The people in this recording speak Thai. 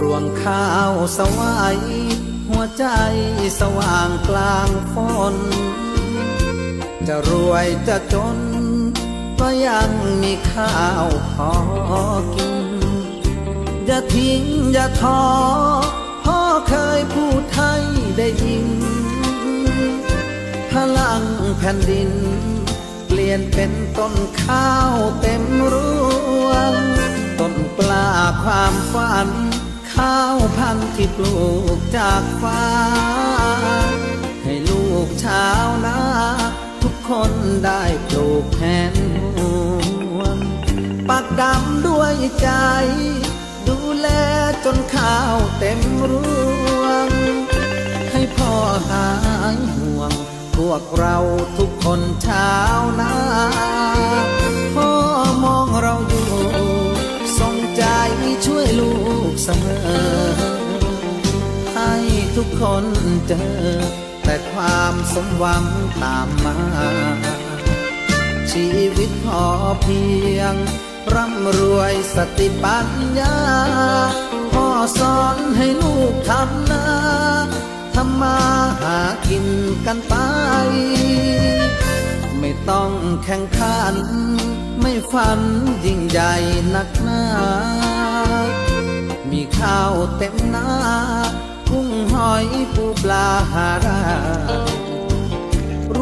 รวงข้าวสวายหัวใจสว่างกลางฝนจะรวยจะจน ก็ยังมีข้าวพอกิน อย่าทิ้งอย่าท้อพ่อเคยพูดให้ได้ยิน พลังแผ่นดิน เปลี่ยนเป็นต้นข้าวเต็มรวง ข้าวพันธุ์ที่ปลูกจากฟ้า ให้ลูกชาวนาทุกคนได้ปลูกแทนห่วงปักดำด้วยใจ ดูแลจนข้าวเต็มรวง ให้พ่อหายห่วง พวกเราทุกคนชาวนา ช่วยลูกเสมอ ให้ทุกคนเจอ แต่ความสมหวังตามมา ชีวิตพอเพียง ร่ำรวยสติปัญญา พ่อสอนให้ลูกทำนาทำมาหากินกันไป ไม่ต้องแข่งขัน ไม่ฝันยิ่งใหญ่นักหนา ข้าวเต็มนากุ้งหอยปูปลาหารา